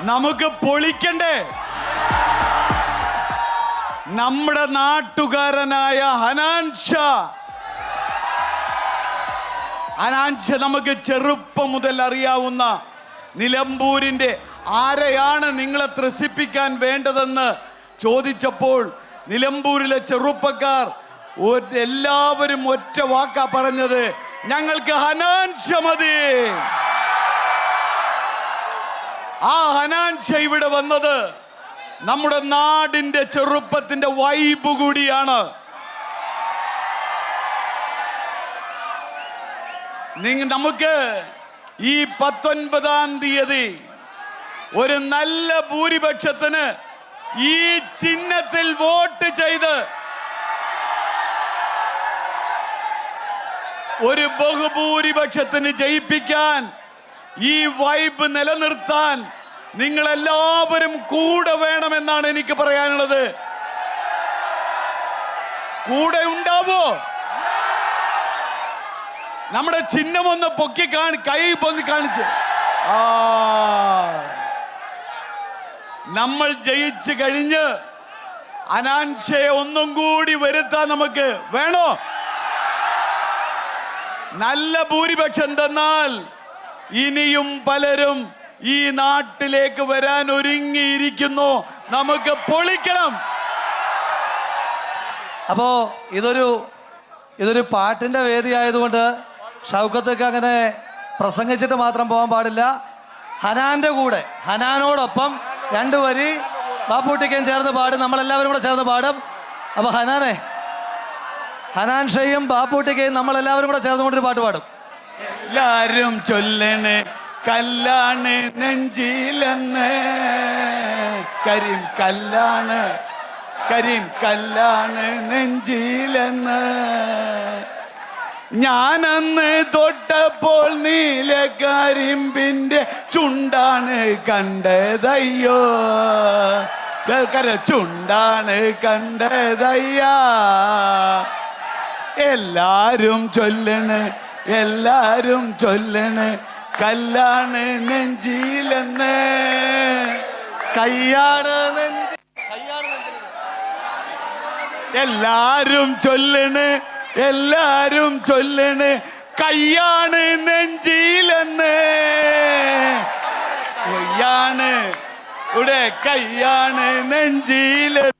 നമുക്ക് പൊളിക്കണ്ടേ? നമ്മുടെ നാട്ടുകാരനായ ഹനാൻഷ. ഹനാൻഷ നമുക്ക് ചെറുപ്പം മുതൽ അറിയാവുന്ന നിലമ്പൂരിന്റെ ആരെയാണ് നിങ്ങളെ ത്രസിപ്പിക്കാൻ വേണ്ടതെന്ന് ചോദിച്ചപ്പോൾ നിലമ്പൂരിലെ ചെറുപ്പക്കാർ എല്ലാവരും ഒറ്റ വാക്കാ പറഞ്ഞത് ഞങ്ങൾക്ക് ഹനാൻഷ മതി. ആ ഹനാൻഷ ഇവിടെ വന്നത് നമ്മുടെ നാടിന്റെ ചെറുപ്പത്തിന്റെ വൈബ് കൂടിയാണ്. നിങ്ങൾ നമുക്ക് ഈ പത്തൊൻപതാം തീയതി ഒരു നല്ല ഭൂരിപക്ഷത്തിന് ഈ ചിഹ്നത്തിൽ വോട്ട് ചെയ്ത് ഒരു ബഹുഭൂരിപക്ഷത്തിന് ജയിപ്പിക്കാൻ ഈ വൈബ് നിലനിർത്താൻ നിങ്ങൾ എല്ലാവരും കൂടെ വേണമെന്നാണ് എനിക്ക് പറയാനുള്ളത്. കൂടെ ഉണ്ടാവോ? നമ്മുടെ ചിഹ്നം ഒന്ന് പൊക്കി കാണി കൈ പൊന്തി കാണിച്ച്. ആ. നമ്മൾ ജയിച്ചു കഴിഞ്ഞ് അനാൻഷയെ ഒന്നും കൂടി വരുത്താൻ നമുക്ക് വേണോ? നല്ല ഭൂരിപക്ഷം തന്നാൽ ഇനിയും പലരും ഈ നാട്ടിലേക്ക് വരാൻ ഒരുങ്ങിയിരിക്കുന്നു. നമുക്ക് പൊളിക്കണം. അപ്പോ ഇതൊരു ഇതൊരു പാട്ടിന്റെ വേദി ആയതുകൊണ്ട് ഷൗക്കത്തേക്ക് അങ്ങനെ പ്രസംഗിച്ചിട്ട് മാത്രം പോകാൻ പാടില്ല. ഹനാന്റെ കൂടെ ഹനാനോടൊപ്പം രണ്ടു വരി ബാപ്പൂട്ടിക്കയും ചേർന്ന് പാടും. നമ്മളെല്ലാവരും കൂടെ ചേർന്ന് പാടും. അപ്പൊ ഹനാനെ ഹനാൻ ബാപ്പുട്ടിക്കയും ബാപ്പൂട്ടിക്കയും നമ്മളെല്ലാവരും കൂടെ ചേർന്നുകൊണ്ടൊരു പാട്ട് പാടും. എല്ലാരും ചൊല്ലണേ കല്ലാണ് നെഞ്ചിലെന്ന്. കരിം കല്ലാണ് കരിം കല്ലാണ് നെഞ്ചിലെന്ന്. ഞാനന്ന് തൊട്ടപ്പോൾ നീല കരിമ്പിന്റെ ചുണ്ടാണ് കണ്ടതയ്യോ. കേൾക്കര? ചുണ്ടാണ് കണ്ടതയ്യാ. എല്ലാരും ചൊല്ലണ് എല്ലാരും ചൊല്ലണ് കല്ലാണ് നെഞ്ചിയിലെന്ന് കയ്യാണ് നെഞ്ചി എല്ലാരും ചൊല്ലണ് എല്ലാരും ചൊല്ലണ് കയ്യാണ് നെഞ്ചിയിലെന്ന് കയ്യാണ് ഇവിടെ കയ്യാണ് നെഞ്ചിലെന്ന്